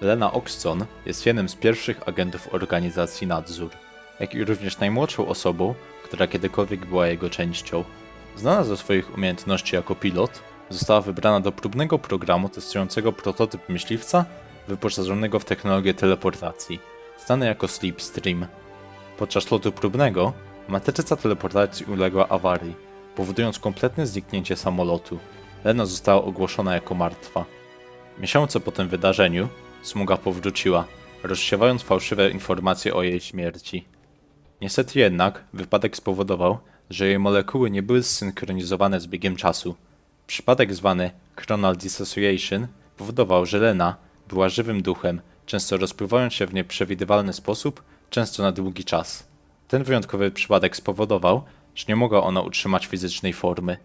Lena Oxton jest jednym z pierwszych agentów organizacji Nadzór, jak i również najmłodszą osobą, która kiedykolwiek była jego częścią. Znana ze swoich umiejętności jako pilot, została wybrana do próbnego programu testującego prototyp myśliwca wyposażonego w technologię teleportacji, znany jako Sleepstream. Podczas lotu próbnego matryca teleportacji uległa awarii, powodując kompletne zniknięcie samolotu. Lena została ogłoszona jako martwa. Miesiące po tym wydarzeniu smuga powróciła, rozsiewając fałszywe informacje o jej śmierci. Niestety jednak wypadek spowodował, że jej molekuły nie były zsynchronizowane z biegiem czasu. Przypadek zwany Chronal Dissociation powodował, że Lena była żywym duchem, często rozpływając się w nieprzewidywalny sposób, często na długi czas. Ten wyjątkowy przypadek spowodował, że nie mogła ona utrzymać fizycznej formy.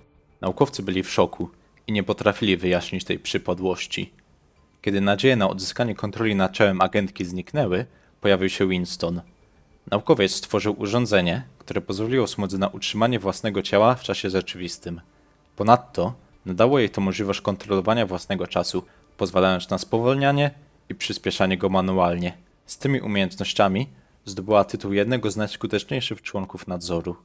Naukowcy byli w szoku i nie potrafili wyjaśnić tej przypadłości. Kiedy nadzieje na odzyskanie kontroli nad ciałem agentki zniknęły, pojawił się Winston. Naukowiec stworzył urządzenie, które pozwoliło smudze na utrzymanie własnego ciała w czasie rzeczywistym. Ponadto nadało jej to możliwość kontrolowania własnego czasu, pozwalając na spowolnianie i przyspieszanie go manualnie. Z tymi umiejętnościami zdobyła tytuł jednego z najskuteczniejszych członków nadzoru.